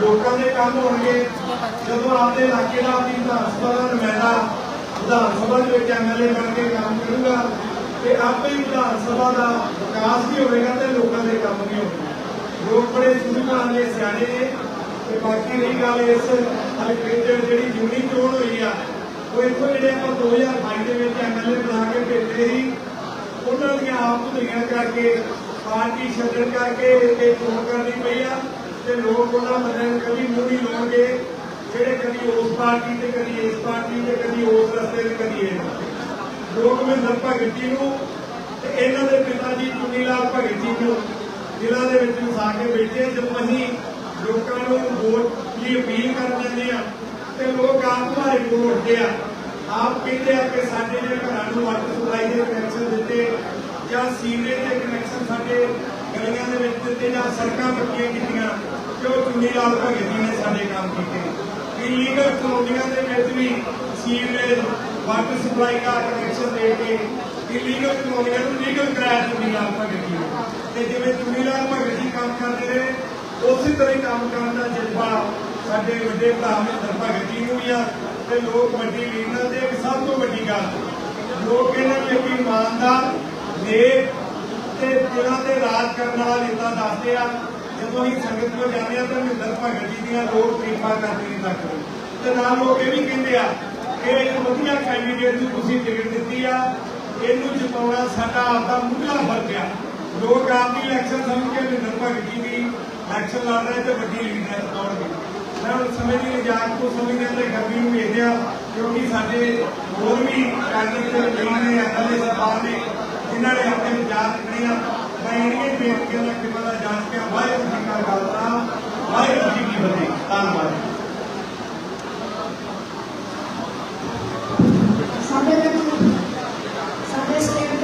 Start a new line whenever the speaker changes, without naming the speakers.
ਲੋਕਾਂ ਦੇ ਕੰਮ ਹੋਣਗੇ। ਜਦੋਂ ਆਪਦੇ ਇਲਾਕੇ ਦਾ ਆਪਣੀ ਵਿਧਾਨ ਸਭਾ ਦਾ ਨੁਮਾਇੰਦਾ ਵਿਧਾਨ ਸਭਾ ਦੇ ਵਿੱਚ ਐਮਐਲਏ ਬਣ ਕੇ ਕੰਮ ਕਰੂਗਾ ਤੇ ਆਪੇ ਹੀ ਵਿਧਾਨ ਸਭਾ ਦਾ ਵਿਕਾਸ ਵੀ ਹੋਵੇਗਾ ਤੇ ਲੋਕਾਂ ਦੇ ਕੰਮ ਵੀ ਹੋਣਗੇ। ਲੋਕ ਬੜੇ ਸੂਝਵਾਨ ਨੇ, ਸਿਆਣੇ ਨੇ ਤੇ ਬਾਕੀ ਰਹੀ ਗੱਲ ਇਸ ਹਲਕੇ 'ਚ ਜਿਹੜੀ ਜੁਨੀ ਚੋਣ ਹੋਈ ਆ, ਉਹ ਇੱਥੋਂ ਜਿਹੜੇ ਆਪਾਂ 2022 ਦੇ ਵਿੱਚ ਐਮਐਲਏ ਬਣਾ ਕੇ ਭੇਜੇ ਸੀ, ਉਹਨਾਂ ਦੀਆਂ ਆਪ ਧੁਨੀਆਂ ਕਰਕੇ ਪਾਰਟੀ ਛੱਡਣ ਕਰਕੇ ਇਹ ਚੋਣ ਕਰਨੀ ਪਈ ਆ। ਤੇ ਲੋਕ ਉਹਨਾਂ ਬੰਦਿਆਂ ਨੂੰ ਕਦੀ ਮੂੰਹ ਨਹੀਂ ਲਾਉਣਗੇ ਜਿਹੜੇ ਕਦੀ ਉਸ ਪਾਰਟੀ ਤੇ, ਕਦੀ ਇਸ ਪਾਰਟੀ ਤੇ, ਕਦੀ ਉਸ ਰਸਤੇ ਤੇ, ਕਦੀ ਇਹ। ਲੋਕ ਮਹਿੰਦਰ ਭਗਤ ਜੀ ਨੂੰ ਤੇ ਇਹਨਾਂ ਦੇ ਪਿਤਾ ਜੀ ਚੁਨੀ ਲਾਲ ਭਗਤ ਜੀ ਨੂੰ ਜ਼ਿਲ੍ਹਾ ਦੇ ਵਿੱਚ ਵਸਾ ਕੇ ਬੈਠੇ ਜਦੋਂ ਅਸੀਂ ਲੋਕਾਂ ਨੂੰ ਵੋਟ ਦੀ ਅਪੀਲ ਕਰਨ ਜਾਂਦੇ ਆ ਤੇ ਲੋਕ ਆਪ ਤੁਹਾਡੇ ਕੋਲ ਉੱਠਦੇ ਆ। ਆਪ ਕਹਿੰਦੇ ਆ ਕਿ ਸਾਡੇ ਜਿਹੜੇ ਘਰਾਂ ਨੂੰ ਵਾਟਰ ਸਪਲਾਈ ਦੇ ਕਨੈਕਸ਼ਨ ਦਿੱਤੇ ਜਾਂ ਸੀਵਰੇਜ ਦੇ ਕਨੈਕਸ਼ਨ ਸਾਡੇ ਗਲੀਆਂ ਦੇ ਵਿੱਚ ਦਿੱਤੇ ਜਾਂ ਸੜਕਾਂ ਪੱਕੀਆਂ ਕੀਤੀਆਂ ਕਿ ਚੁੰਨੀ ਲਾਲ ਭਗਤ ਜੀ ਨੇ ਸਾਡੇ ਕੰਮ ਕੀਤੇ? ਇਲੀਗਲ ਕਲੋਨੀਆਂ ਦੇ ਵਿੱਚ ਵੀ ਸੀਵਰੇਜ, ਵਾਟਰ ਸਪਲਾਈ ਦਾ ਕਨੈਕਸ਼ਨ ਦੇ ਕੇ ਇਲੀਗਲ ਕਲੋਨੀਆਂ ਨੂੰ ਲੀਗਲ ਕਰਾਇਆ ਚੁੰਨੀ ਲਾਲ ਭਗਤ ਜੀ ਤੇ ਜਿਵੇਂ ਚੁੰਨੀ ਲਾਲ ਭਗਤ ਜੀ ਕੰਮ ਕਰਦੇ ਰਹੇ, ਉਸੇ ਤਰ੍ਹਾਂ ਹੀ ਕੰਮ ਕਰਨ ਦਾ ਜਜ਼ਬਾ ਸਾਡੇ ਵੱਡੇ ਭਰਾ ਮਹਿੰਦਰ ਭਗਤ ਜੀ ਨੂੰ ਵੀ ਆ ਤੇ ਲੋਕ ਵੱਡੀ ਲੀਡਰਾਂ ਦੇ ਸਭ ਤੋਂ ਵੱਡੀ ਗੱਲ, ਲੋਕ ਇਹਨਾਂ ਨੇ ਕਿ ਇਮਾਨਦਾਰ, ਨੇਕ ਤੇ ਦਿਲਾਂ ਰਾਜ ਕਰਨ ਵਾਲਾ ਨੇਤਾ ਦੱਸਦੇ ਆ, ਜਦੋਂ ਅਸੀਂ ਸੰਗਤ ਕੋਲ ਜਾਂਦੇ ਆ ਤਾਂ ਮਹਿੰਦਰ ਭਗਤ ਜੀ ਦੀਆਂ ਲੋਕ ਕਿਰਪਾ ਕਰਦੇ ਨਹੀਂ ਤੱਕ। ਤੇ ਨਾਲ ਲੋਕ ਇਹ ਵੀ ਕਹਿੰਦੇ ਆ ਕਿ ਇੱਕ ਵਧੀਆ ਕੈਂਡੀਡੇਟ ਨੂੰ ਤੁਸੀਂ ਟਿਕਟ ਦਿੱਤੀ ਆ, ਇਹਨੂੰ ਜਿਤਾਉਣਾ ਸਾਡਾ ਆਪਦਾ ਮੁੱਢਲਾ ਫਰਜ਼ ਆ। ਲੋਕ ਆਪਦੀ ਇਲੈਕਸ਼ਨ ਸਮਝ ਕੇ ਮਹਿੰਦਰ ਭਗਤ ਜੀ ਦੀ ਇਲੈਕਸ਼ਨ ਲੜ ਰਹੇ ਤੇ ਵੱਡੀ ਲੀਡਰ ਜਿਤਾਉਣਗੇ ਮੈਂ ਹੁਣ ਸਮੇਂ ਦੀ ਨਿਜਾਤ ਤੋਂ ਸਮਝਦੇ ਤੇ ਗਰਮੀ ਨੂੰ ਵੇਖਦੇ ਕਿਉਂਕਿ ਸਾਡੇ ਹੋਰ ਵੀ ਕਾਂਗਰਸ ਦੇ ਲੀਡਰ ਨੇ, ਐਮਐਲਏ ਸਰਕਾਰ ਨੇ, ਜਿਨ੍ਹਾਂ ਨੇ ਆਪਣੇ ਵਿਚਾਰ ਇਹਨੀਆਂ ਬੇਨਤੀਆਂ ਦਾ ਕਿਵੇਂ ਦਾ ਜਾਣ ਕੇ ਵਾਹਿਗੁਰੂ ਜੀ ਕਾ ਖਾਲਸਾ ਵਾਹਿਗੁਰੂ ਜੀ ਕੀ ਫਤਿਹ ਧੰਨਵਾਦ
ਸਾਡੇ ਵਿੱਚ ਸਾਡੇ ਸਟੇਟ